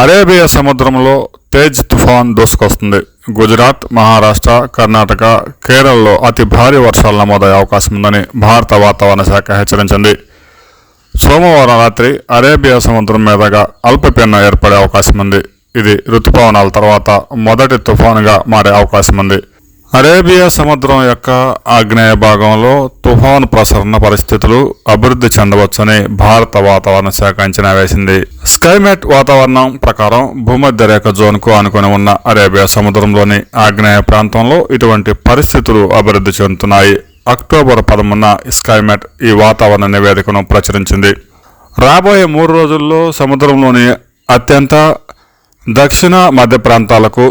Arabia సముద్రంలో తేజ్ తుఫాన్ దూసుకొస్తుంది. గుజరాత్ మహారాష్ట్ర కర్ణాటక కేరళలో అతి భారీ వర్షాలు నమోదయ్యే అవకాశం ఉందని భారత వాతావరణ శాఖ హెచ్చరించింది. సోమవారం రాత్రి అరేబియా సముద్రం మీదుగా అల్పపీడనం ఏర్పడే అవకాశం ఉంది. ఇది రుతుపవనాల తర్వాత మొదటి తుఫానుగా మారే అవకాశం ఉంది. అరేబియా సముద్రం యొక్క ఆగ్నేయ భాగంలో తుఫాను ప్రసరణ పరిస్థితులు అభివృద్ధి చెందవచ్చని భారత వాతావరణ శాఖ అంచనా వేసింది. స్కైమెట్ వాతావరణం ప్రకారం భూమధ్య రేఖ జోన్కు ఆనుకొని ఉన్న అరేబియా సముద్రంలోని ఆగ్నేయ ప్రాంతంలో ఇటువంటి పరిస్థితులు అభివృద్ధి చెందుతున్నాయి. అక్టోబర్ పదమూడున స్కైమెట్ ఈ వాతావరణ నివేదికను ప్రచురించింది. రాబోయే మూడు రోజుల్లో సముద్రంలోని అత్యంత దక్షిణ మధ్య ప్రాంతాలకు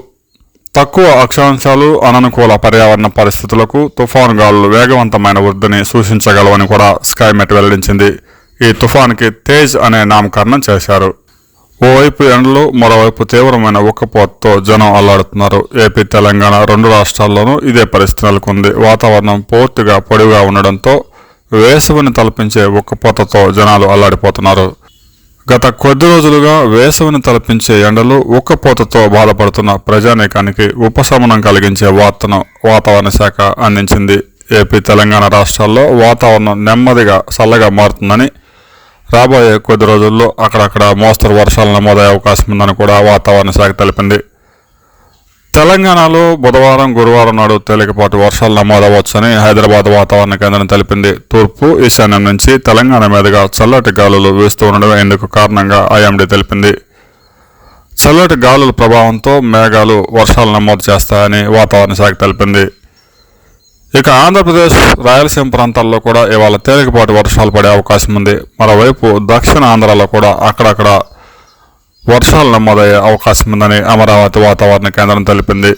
తక్కువ అక్షాంశాలు అననుకూల పర్యావరణ పరిస్థితులకు తుఫాను గాలులు వేగవంతమైన వృద్ధిని సూచించగలవని కూడా స్కైమెట్ వెల్లడించింది. ఈ తుఫాన్కి తేజ్ అనే నామకరణం చేశారు. ఓవైపు ఎండలు మరోవైపు తీవ్రమైన ఉక్కపోతతో జనం అల్లాడుతున్నారు. ఏపీ తెలంగాణ రెండు రాష్ట్రాల్లోనూ ఇదే పరిస్థితి నెలకొంది. వాతావరణం పూర్తిగా పొడిగా ఉండడంతో వేసవిని తలపించే ఉక్కపోతతో జనాలు అల్లాడిపోతున్నారు. గత కొద్ది రోజులుగా వేసవిని తలపించే ఎండలు ఉక్కపోతతో బాధపడుతున్న ప్రజానీకానికి ఉపశమనం కలిగించే వార్తను వాతావరణ శాఖ అందించింది. ఏపీ తెలంగాణ రాష్ట్రాల్లో వాతావరణం నెమ్మదిగా చల్లగా మారుతుందని రాబోయే కొద్ది రోజుల్లో అక్కడక్కడ మోస్తరు వర్షాలు నమోదయ్యే అవకాశం ఉందని కూడా వాతావరణ శాఖ తెలిపింది. తెలంగాణలో బుధవారం గురువారం నాడు తేలికపాటి వర్షాలు నమోదవచ్చని హైదరాబాద్ వాతావరణ కేంద్రం తెలిపింది. తూర్పు ఈశాన్యం నుంచి తెలంగాణ మీదుగా చల్లటి గాలులు వీస్తూ ఉండడం ఇందుకు కారణంగా ఐఎండీ తెలిపింది. చల్లటి గాలుల ప్రభావంతో మేఘాలు వర్షాలు నమోదు చేస్తాయని వాతావరణ శాఖ తెలిపింది. ఇక ఆంధ్రప్రదేశ్ రాయలసీమ ప్రాంతాల్లో కూడా ఇవాళ తేలికపాటి వర్షాలు పడే అవకాశం ఉంది. మరోవైపు దక్షిణ ఆంధ్రాలో కూడా అక్కడక్కడ వర్షాలు నమోదయ్యే అవకాశం ఉందని అమరావతి వాతావరణ కేంద్రం తెలిపింది.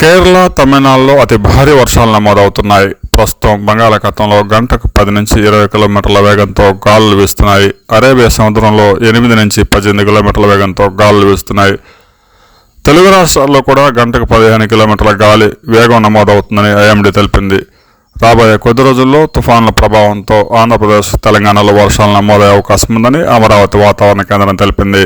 కేరళ తమిళనాడులో అతి భారీ వర్షాలు నమోదవుతున్నాయి. ప్రస్తుతం బంగాళాఖాతంలో గంటకు పది నుంచి ఇరవై కిలోమీటర్ల వేగంతో గాలులు వీస్తున్నాయి. అరేబియా సముద్రంలో ఎనిమిది నుంచి పద్దెనిమిది కిలోమీటర్ల వేగంతో గాలులు వీస్తున్నాయి. తెలుగు రాష్ట్రాల్లో కూడా గంటకు పదిహేను కిలోమీటర్ల గాలి వేగం నమోదవుతుందని ఐఎండీ తెలిపింది. రాబోయే కొద్ది రోజుల్లో తుఫాన్ల ప్రభావంతో ఆంధ్రప్రదేశ్ తెలంగాణలో వర్షాలు నమోదయ్యే అవకాశం ఉందని అమరావతి వాతావరణ కేంద్రం తెలిపింది.